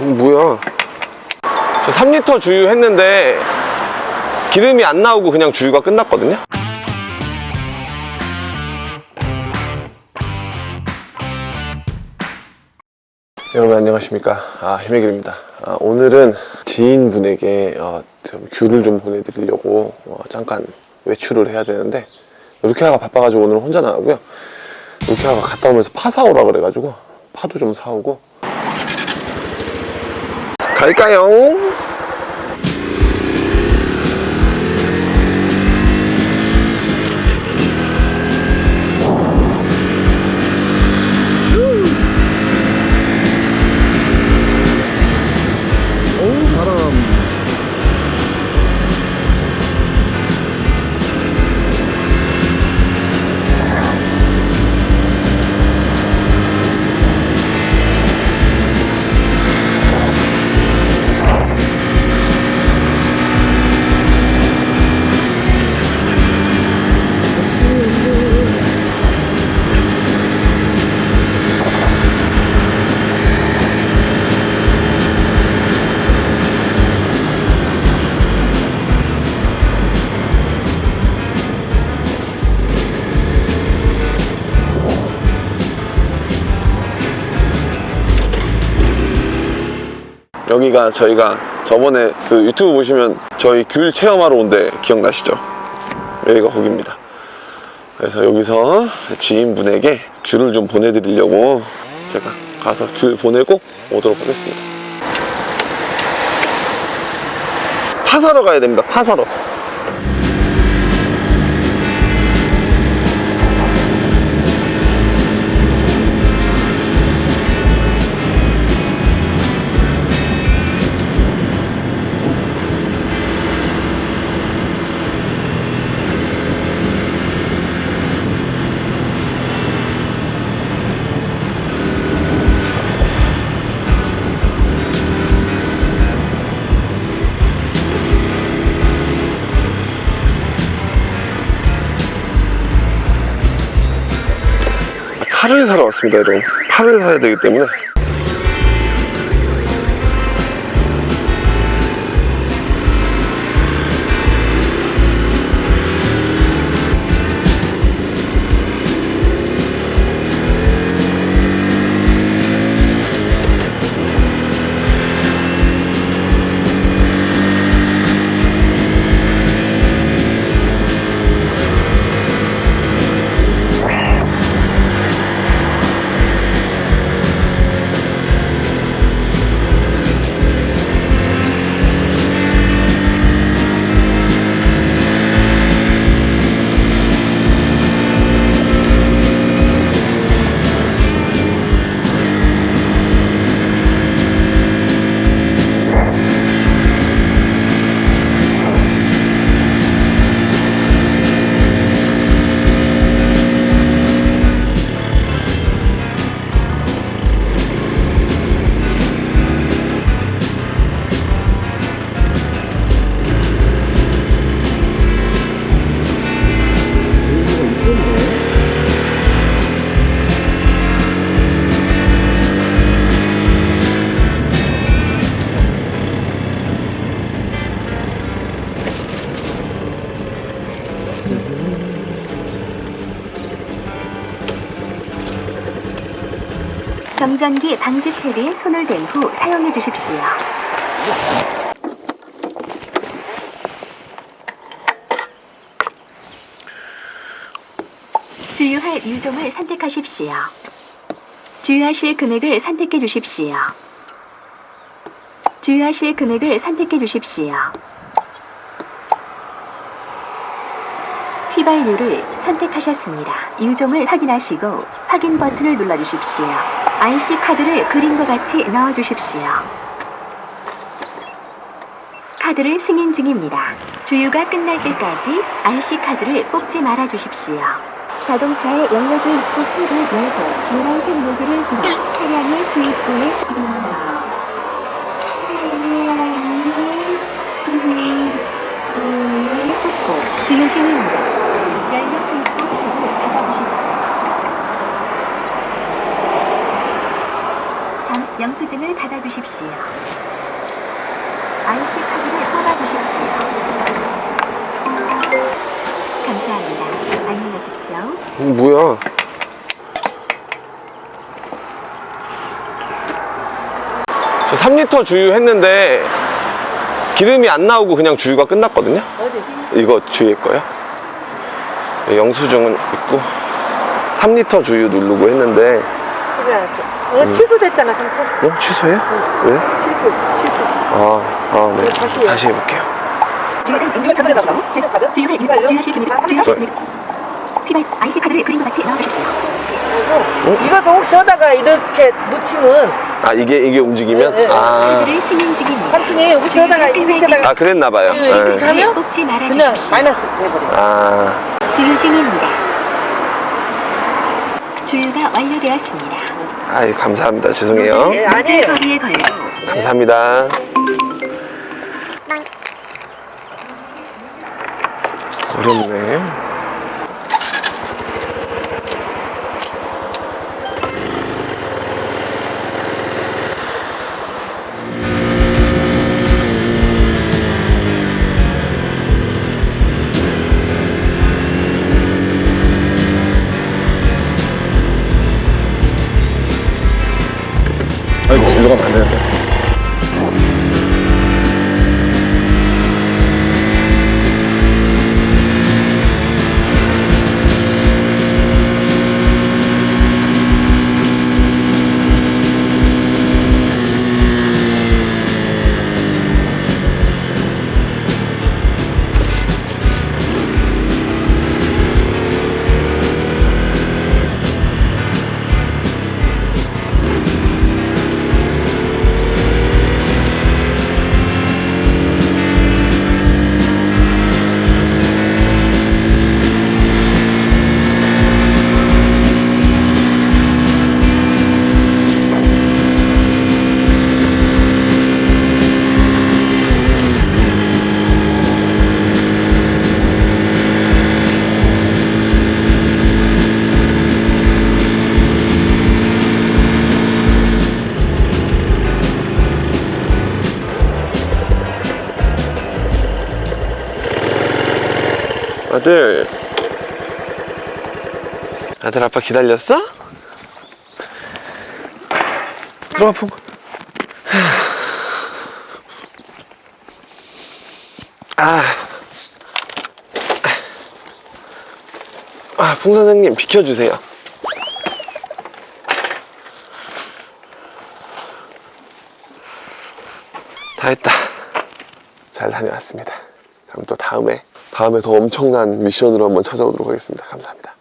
뭐야? 저 3리터 주유 했는데 기름이 안 나오고 그냥 주유가 끝났거든요. 여러분 안녕하십니까 아 힘의길입니다 아, 오늘은 지인분에게 어, 좀 귤을 좀 보내드리려고 어, 잠깐 외출을 해야 되는데 루키아가 바빠가지고 오늘 혼자 나가고요 루키아가 갔다 오면서 파 사오라 그래가지고 파도 좀 사오고 갈까요? 여기가 저희가 저번에 그 유튜브 보시면 저희 귤 체험하러 온데 기억나시죠? 여기가 거기입니다. 그래서 여기서 지인분에게 귤을 좀 보내드리려고 제가 가서 귤 보내고 오도록 하겠습니다. 파 사러 가야 됩니다. 파 사러. 파를 사러 왔습니다, 여러분. 파를 사야 되기 때문에. 정전기 방지 탭에 손을 댄 후 사용해 주십시오. 주유할 유종을 선택하십시오. 주유하실 금액을 선택해 주십시오. 주유하실 금액을 선택해 주십시오. 휘발유를 선택하셨습니다. 유종을 확인하시고 확인 버튼을 눌러주십시오. IC 카드를 그림과 같이 넣어 주십시오. 카드를 승인 중입니다. 주유가 끝날 때까지 IC 카드를 뽑지 말아 주십시오. 자동차의 연료주 입구 탭을 열고 노란색 노즐을 들어 차량의 주입구에 들어옵니다. 꽂고 주유 중입니다. 연료 주입구 탭을 닫아주십시오. 잠시 영수증을 받아주십시오. IC 카드를 뽑아주십시오. 감사합니다. 안녕히 가십시오. 어, 뭐야? 저 3리터 주유 했는데 기름이 안 나오고 그냥 주유가 끝났거든요. 어디? 이거 주유할 거요. 영수증은 있고 3리터 주유 누르고 했는데 수리야. 어, 취소됐잖아, 삼촌. 어? 취소해요? 왜? 취소, 취소. 아, 아, 네. 네, 다시 해요. 다시 해볼게요. 저- 휘발 IC 카드를 그림과 같이 넣어주십시오. 그리고 이것도 혹시 하다가 이렇게 놓치면 아, 이게, 이게 움직이면? 네, 네. 아, 카드를. 삼촌이 혹시 하다가 이렇게다가 아 그랬나봐요. 네, 이렇게 하면 뽑지 말아 그냥 주십시오. 마이너스 돼버려. 아, 주유 중입니다. 주유가 완료되었습니다. 아이, 감사합니다. 죄송해요. 예, 아니에요. 거리에 걸고 감사합니다. 어렵네. 일로 가면 안. 아들. 아들 아빠 기다렸어? 들어와 풍. 아. 아, 풍 선생님 비켜주세요. 다 했다. 잘 다녀왔습니다. 그럼 또 다음에 다음에 더 엄청난 미션으로 한번 찾아오도록 하겠습니다. 감사합니다.